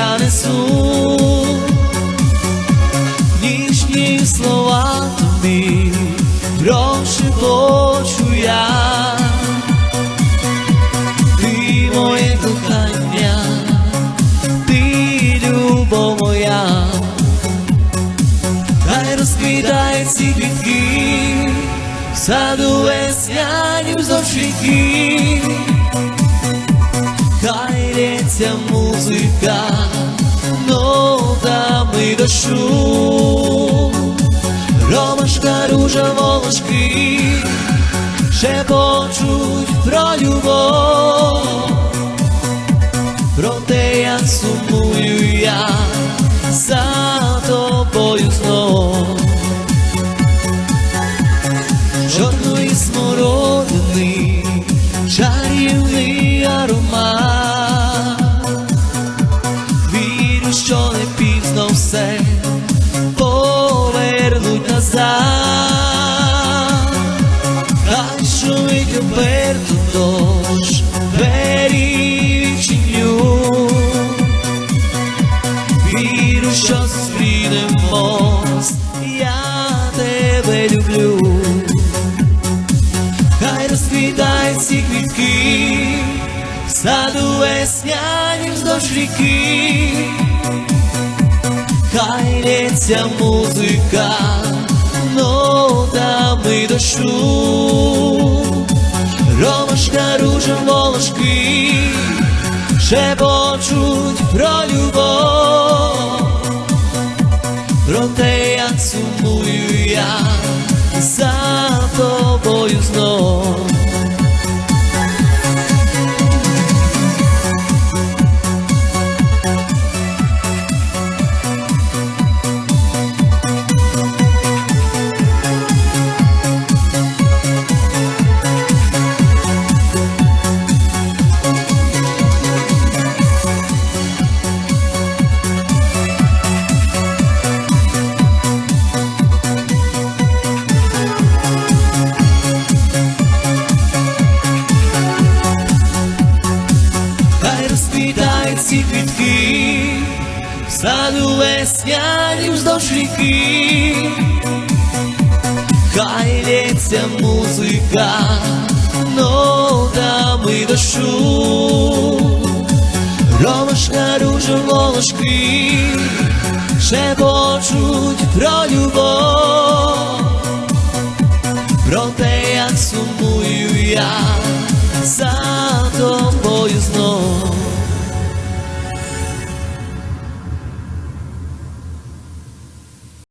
несу, ніжні слова тобі, прошепочу я, ти моє кохання, ти любов моя, хай розквітає ці квітки, в саду весняні вздовж лється музика нотами дощу, ромашка ружа волошки, шепочуть про любов, про те, як сумую я за тобою знов. Дощ, двері відчиню. Вірю, що зустрінемось, я тебе люблю. Хай розквітають ці квітки, в саду весняні вздовж ріки, хай лється музика нотами дощу, волошки, шепочуть про ці квітки, в саду весняні вздовж ріки, хай лється музика нотами дощу, ромашка ружа волошки, шепочуть про любов,